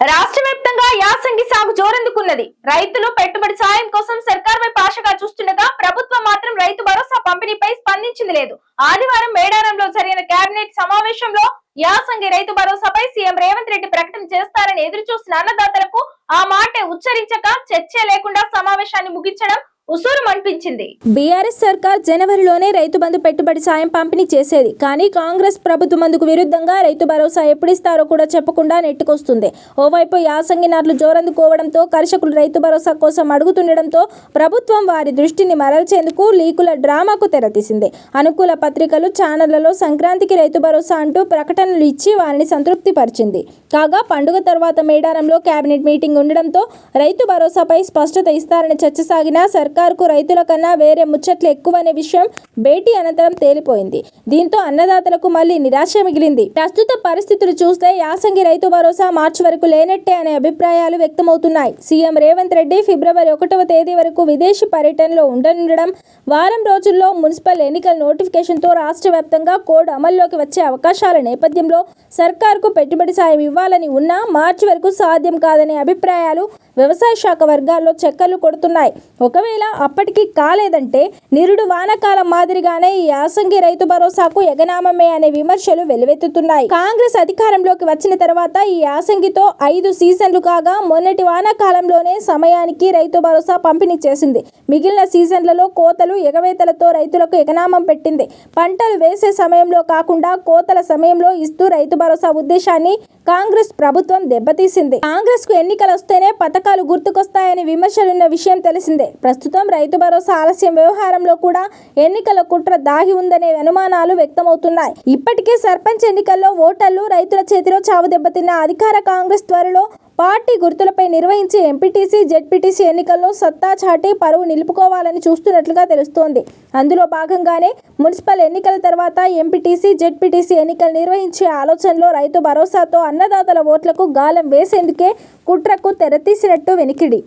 రాష్ట్ర వ్యాప్తంగా యాసంగి సాగు జోరందుకున్నది. రైతులు పెట్టుబడి సాయం కోసం సర్కార్ వైపు ఆశగా చూస్తుండగా ప్రభుత్వం మాత్రం రైతు భరోసా పంపిణీపై స్పందించింది లేదు. ఆదివారం మేడారంలో జరిగిన కేబినెట్ సమావేశంలో యాసంగి రైతు భరోసాపై సీఎం రేవంత్ రెడ్డి ప్రకటన చేస్తారని ఎదురు చూసిన అన్నదాతలకు ఆ మాట ఉచ్చరించక చర్చ లేకుండా సమావేశాన్ని ముగించడం ఉసూరు అనిపించింది బీఆర్ఎస్ సర్కార్ జనవరిలోనే రైతు బంధు పెట్టుబడి సాయం పంపిణీ చేసేది. కానీ కాంగ్రెస్ ప్రభుత్వం అందుకు విరుద్ధంగా రైతు భరోసా ఎప్పుడిస్తారో కూడా చెప్పకుండా నెట్టుకొస్తుంది. ఓవైపు యాసంగినార్లు జోరందుకోవడంతో కర్షకులు రైతు భరోసా కోసం అడుగుతుండడంతో ప్రభుత్వం వారి దృష్టిని మరల్చేందుకు లీకుల డ్రామాకు తెరతీసింది. అనుకూల పత్రికలు ఛానళ్ళలో సంక్రాంతికి రైతు భరోసా అంటూ ప్రకటనలు ఇచ్చి వారిని సంతృప్తిపరిచింది. కాగా పండుగ తర్వాత మేడారంలో కేబినెట్ మీటింగ్ ఉండడంతో రైతు భరోసాపై స్పష్టత ఇస్తారని చర్చ సాగినా సర్కార్కు రైతుల కన్నా వేరే ముచ్చట్లు ఎక్కువనే విషయం భేటీ అనంతరం తేలిపోయింది. దీంతో అన్నదాతలకు మళ్ళీ నిరాశ మిగిలింది. ప్రస్తుత పరిస్థితులు చూస్తే యాసంగి రైతు భరోసా మార్చి వరకు లేనట్టే అనే అభిప్రాయాలు వ్యక్తమవుతున్నాయి. సీఎం రేవంత్ రెడ్డి ఫిబ్రవరి ఒకటవ తేదీ వరకు విదేశీ పర్యటనలో ఉండనుండడం వారం రోజుల్లో మున్సిపల్ ఎన్నికల నోటిఫికేషన్తో రాష్ట్ర వ్యాప్తంగా కోడ్ అమల్లోకి వచ్చే అవకాశాల నేపథ్యంలో సర్కార్కు పెట్టుబడి సాయం ఇవ్వాలని ఉన్నా మార్చి వరకు సాధ్యం కాదనే అభిప్రాయాలు వ్యవసాయ శాఖ వర్గాల్లో చక్కర్లు కొడుతున్నాయి. ఒకవేళ అప్పటికి కాలేదంటే నిరుడు వానకాలం మాదిరిగానే ఈ యాసంగి రైతు భరోసాకు ఎగనామమే అనే విమర్శలు వెలువెత్తుతున్నాయి. కాంగ్రెస్ అధికారంలోకి వచ్చిన తర్వాత ఈ యాసంగితో ఐదు సీజన్లు కాగా మొన్నటి వానాకాలంలోనే సమయానికి రైతు భరోసా పంపిణీ చేసింది. మిగిలిన సీజన్లలో కోతలు ఎగవేతలతో రైతులకు ఎగనామం పెట్టింది. పంటలు వేసే సమయంలో కాకుండా కోతల సమయంలో ఇస్తూ రైతు భరోసా ఉద్దేశాన్ని కాంగ్రెస్ ప్రభుత్వం దెబ్బతీసింది. కాంగ్రెస్కు ఎన్నికలు వస్తేనే పథకాలు గుర్తుకొస్తాయని విమర్శలున్న విషయం తెలిసిందే. ప్రస్తుతం రైతు భరోసా ఆలస్యం వ్యవహారంలో కూడా ఎన్నికల కుట్ర దాగి ఉందనే అనుమానాలు వ్యక్తమవుతున్నాయి. ఇప్పటికే సర్పంచ్ ఎన్నికల్లో ఓటర్లు రైతుల చేతిలో చావు దెబ్బతిన్న అధికార కాంగ్రెస్ త్వరలో పార్టీ గుర్తులపై నిర్వహించే ఎంపీటీసీ జెడ్పీటీసీ ఎన్నికల్లో సత్తా చాటి పరువు నిలుపుకోవాలని చూస్తున్నట్లుగా తెలుస్తోంది. అందులో భాగంగానే మున్సిపల్ ఎన్నికల తర్వాత ఎంపీటీసీ జెడ్పీటీసీ ఎన్నికలు నిర్వహించే ఆలోచనలో రైతు భరోసాతో అన్నదాతల ఓట్లకు గాలం వేసేందుకే కుట్రకు తెరతీసినట్టు వెనికిడి.